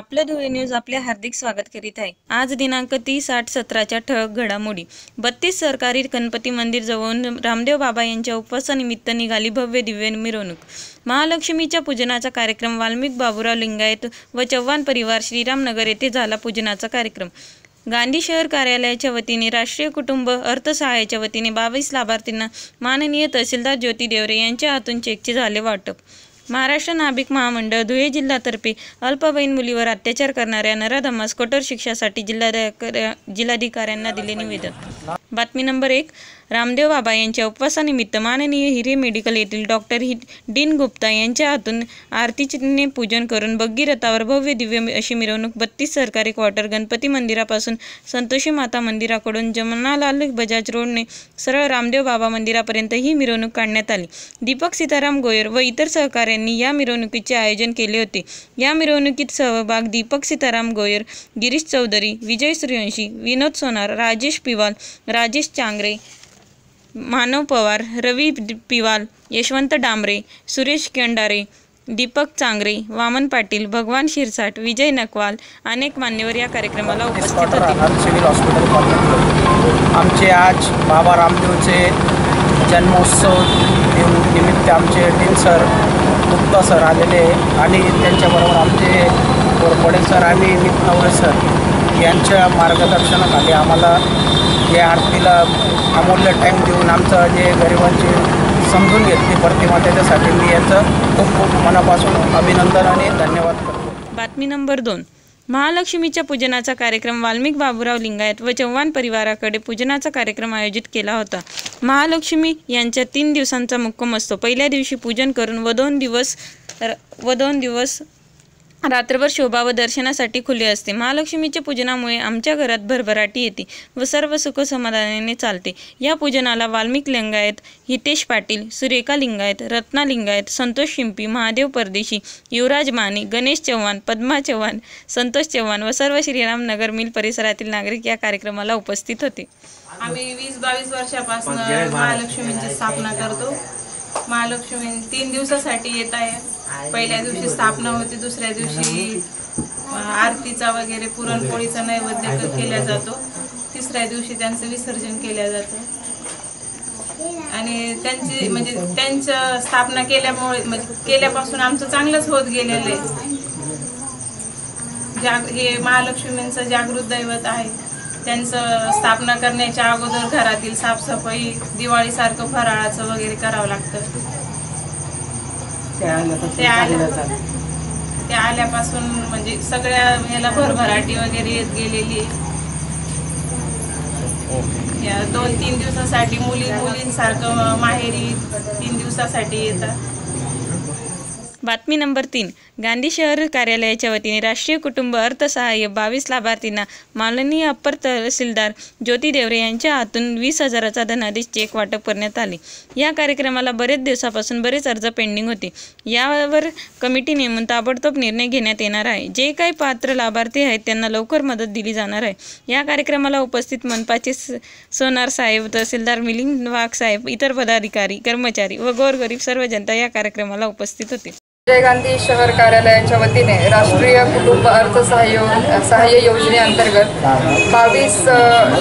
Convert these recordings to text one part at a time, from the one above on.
आपलं धुळे न्यूज आपले हार्दिक स्वागत करीत आहे. आज दिनांक तीस आठ सतराच्या ठळक घडामोडी. बत्तीस सरकारी गणपती मंदिर जवळून रामदेव बाबा यांच्या उपवासानिमित्त निघाली भव्य दिव्य मिरवणूक. महालक्ष्मीच्या पूजनाचा कार्यक्रम वाल्मिक बाबुराव लिंगायत व चव्हाण परिवार श्रीरामनगर येथे झाला पूजनाचा कार्यक्रम. गांधी शहर कार्यालयाच्या वतीने राष्ट्रीय कुटुंब अर्थसहाय्याच्या वतीने बावीस लाभार्थींना माननीय तहसीलदार ज्योती देवरे यांच्या हातून चेकचे झाले वाटप. महाराष्ट्र नाभिक महामंडळ धुळे जिल्हातर्फे अल्पवयीन मुलीवर अत्याचार करणाऱ्या नराधमास कठोर शिक्षासाठी जिल्हाधिका जिल्हाधिकाऱ्यांना दिले निवेदन. बातमी नंबर एक. रामदेव बाबा यांच्या उपवासानिमित्त माननीय हिरे मेडिकल येथील डॉक्टर हि डीन गुप्ता यांच्या हातून आरतीने पूजन करून बग्गी रथावर भव्य दिव्य अशी मिरवणूक बत्तीस सरकारी क्वार्टर गणपती मंदिरापासून संतोषी माता मंदिराकडून जमनालाल बजाज रोडने सरळ रामदेव बाबा मंदिरापर्यंत ही मिरवणूक काढण्यात आली. दीपक सीताराम गोयर व इतर सहकाऱ्यांनी या मिरवणुकीचे आयोजन केले होते. या मिरवणुकीत सहभाग दीपक सीताराम गोयर गिरीश चौधरी विजय सूर्यवंशी विनोद सोनार राजेश पिवाल राजेश चांगरे मानव पवार रवी पिवाल यशवंत डांबरे सुरेश केंडारे दीपक चांगरे वामन पाटील भगवान शिरसाट विजय नकवाल अनेक मान्यवर या कार्यक्रमाला उपस्थित होते. सिव्हिल हॉस्पिटल आमचे आज बाबा रामदेवचे जन्मोत्सव निम- निमित्त आमचे डीन सर गुप्ता सर आलेले आणि त्यांच्याबरोबर आमचे गोरपडे सर आणि नित नवरे सर यांच्या मार्गदर्शनाखाली आम्हाला या आरतीला अमूल्य टाईम देऊन आमचं जे गरिबांची समजून घेतली प्रतिमा त्याच्यासाठी मी याचं खूप खूप मनापासून अभिनंदन आणि धन्यवाद करतो. बातमी नंबर दोन. महालक्ष्मीच्या पूजनाचा कार्यक्रम वाल्मिक बाबूराव लिंगायत व चव्हाण परिवाराकडे पूजनाचा कार्यक्रम आयोजित केला होता. महालक्ष्मी यांच्या तीन दिवसांचा मुक्काम असतो. पहिल्या दिवशी पूजन करून व दोन दिवस र- व दोन दिवस रात्रभर शोभा व दर्शनासाठी खुले असते. महालक्ष्मीच्या पूजनामुळे आमच्या घरात भरभराटी येते व सर्व सुख समाधानाने चालते. या पूजनाला वाल्मिक लिंगायत हितेश पाटील सुरेखा लिंगायत रत्ना लिंगायत संतोष शिंपी महादेव परदेशी युवराज माने गणेश चव्हाण पद्मा चव्हाण संतोष चव्हाण व सर्व श्रीराम नगर मिल परिसरातील नागरिक या कार्यक्रमाला उपस्थित होते. आम्ही वीस बावीस वर्षापासून महालक्ष्मीची स्थापना करतो. महालक्ष्मी तीन दिवसासाठी येत आहे. पहिल्या दिवशी स्थापना होती दुसऱ्या दिवशी आरतीचा वगैरे पुरणपोळीचा नैवेद्य केला जातो. तिसऱ्या दिवशी त्यांचं विसर्जन केलं जातं. आणि त्यांची म्हणजे त्यांचं स्थापना केल्यामुळे म्हणजे केल्यापासून आमचं चांगलंच होत गेलेलं आहे. जाग हे महालक्ष्मींचं जागृत दैवत आहे. त्यांचं स्थापना करण्याच्या अगोदर घरातील साफसफाई दिवाळीसारखं फराळाचं वगैरे करावं लागतं. ते आल्या ते आल्यापासून म्हणजे सगळ्या ह्याला भरभराटी वगैरे येत गेलेली. या दोन तीन दिवसासाठी मुली मुलींसारखं माहेरी तीन दिवसासाठी येतात. बातमी नंबर तीन. गांधी शहर कार्यालयाच्या वतीने राष्ट्रीय कुटुंब अर्थसहाय्य बावीस लाभार्थींना माननीय अप्पर तहसीलदार ज्योती देवरे यांच्या हातून वीस हजाराचा धनादेश चेक वाटप करण्यात आले. या कार्यक्रमाला बरेच दिवसापासून बरेच अर्ज पेंडिंग होते. यावर कमिटी नेमून ताबडतोब निर्णय घेण्यात येणार आहे. जे काही पात्र लाभार्थी आहेत त्यांना लवकर मदत दिली जाणार आहे. या कार्यक्रमाला उपस्थित मनपाचे स- सोनार साहेब तहसीलदार मिलिंद वाघ साहेब इतर पदाधिकारी कर्मचारी व गोरगरीब सर्व जनता या कार्यक्रमाला उपस्थित होते. संजय गांधी शहर कार्यालयाच्या वतीने राष्ट्रीय कुटुंब अर्थसहाय्य सहाय्य योजनेअंतर्गत बावीस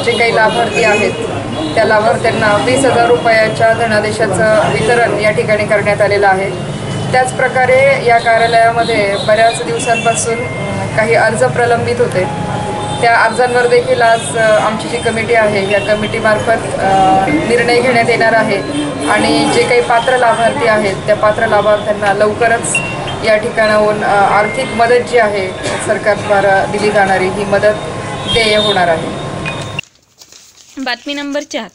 जे काही लाभार्थी आहेत त्या लाभार्थ्यांना वीस हजार रुपयाच्या धनादेशाचं वितरण या ठिकाणी करण्यात आलेलं आहे. त्याचप्रकारे या कार्यालयामध्ये बऱ्याच दिवसांपासून काही अर्ज प्रलंबित होते. त्या अर्जांवर देखील आज आमची जी कमिटी आहे या कमिटीमार्फत निर्णय घेण्यात येणार आहे. आणि जे काही पात्र लाभार्थी आहेत त्या पात्र लाभार्थ्यांना लवकरच या ठिकाणाहून आर्थिक मदत जी आहे सरकारद्वारा दिली जाणारी ही मदत देय होणार आहे. बातमी नंबर चार.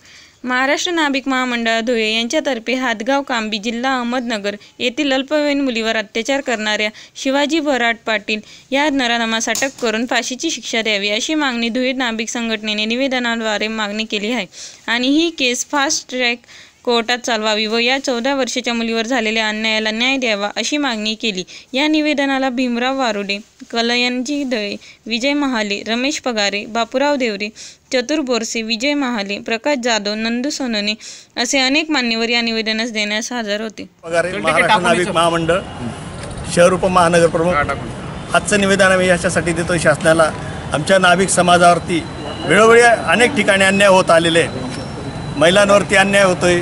महाराष्ट्र नाभिक महामंडळ धुळे यांच्यातर्फे हातगाव कांबी जिल्हा अहमदनगर येथील अल्पवयीन मुलीवर अत्याचार करणाऱ्या शिवाजी भराट पाटील या नराधमास अटक करून फाशीची शिक्षा द्यावी अशी मागणी धुळे नाभिक संघटनेने निवेदनाद्वारे मागणी केली आहे. आणि ही केस फास्ट ट्रॅक कोर्टात चालवावी व या चौदा वर्षाच्या मुलीवर झालेल्या अन्यायाला न्याय द्यावा अशी मागणी केली. या निवेदनाला भीमराव वारुडे कलयनजी दळे विजय महाले रमेश पगारे बापूराव देवरे चतुर बोरसे विजय महाले प्रकाश जाधव नंदू सोनोने असे अनेक मान्यवर या निवेदनास देण्यास हजर होते. पगारे महाराष्ट्र नाविक महामंडळ शहर उपमहानगर प्रमुख आजचं निवेदन आम्ही याच्यासाठी देतो शासनाला. आमच्या नाभिक समाजावरती वेळोवेळी अनेक ठिकाणी अन्याय होत आलेले महिलांवरती अन्याय होतोय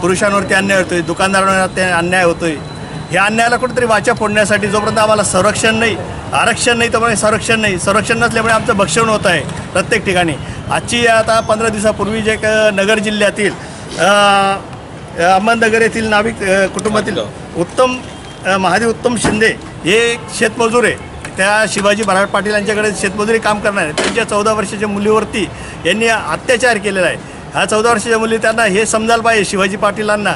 पुरुषांवरती अन्याय होतोय दुकानदारांवरती अन्याय होतोय. ह्या अन्यायाला कुठेतरी वाचा फोडण्यासाठी जोपर्यंत आम्हाला संरक्षण नाही आरक्षण नाही तोपर्यंत संरक्षण नाही. संरक्षण नसल्यामुळे आमचं भक्षण होत आहे प्रत्येक ठिकाणी. आजची आता पंधरा दिवसापूर्वी जे नगर जिल्ह्यातील अहमदनगर येथील नाविक कुटुंबातील उत्तम. महादेव उत्तम शिंदे हे एक शेतमजूर आहे. त्या शिवाजी महाराज पाटील यांच्याकडे शेतमजुरी काम करणार आहे. त्यांच्या चौदा वर्षाच्या मुलीवरती यांनी अत्याचार केलेला आहे. ह्या चौदा वर्षाच्या मुली त्यांना हे समजायला पाहिजे शिवाजी पाटीलांना.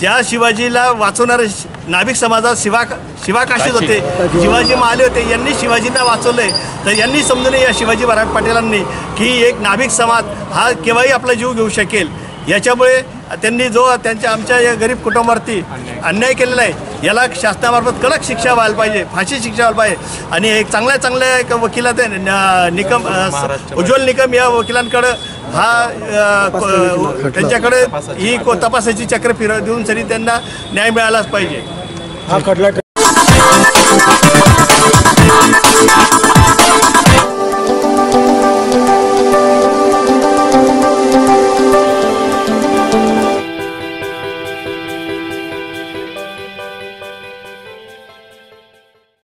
ज्या शिवाजीला वाचवणारे नाभिक समाजात शिवा शिवाकाशीत होते शिवाजी महाले होते यांनी शिवाजींना वाचवलंय. तर यांनी समजून नये या शिवाजी महाराज पाटीलांनी की एक नाभिक समाज हा केव्हाही आपला जीव घेऊ शकेल. याच्यामुळे त्यांनी जो त्यांच्या आमच्या या गरीब कुटुंबावरती अन्याय केलेला आहे याला शासनामार्फत कडक शिक्षा व्हायला पाहिजे फाशी शिक्षा व्हायला पाहिजे. आणि एक चांगल्या चांगल्या एक वकिलात निकम उज्ज्वल निकम या वकिलांकडं हा त्यांच्याकडे ही तपासाची चक्र फिरव देऊन सरी त्यांना न्याय मिळालाच पाहिजे. हा खटला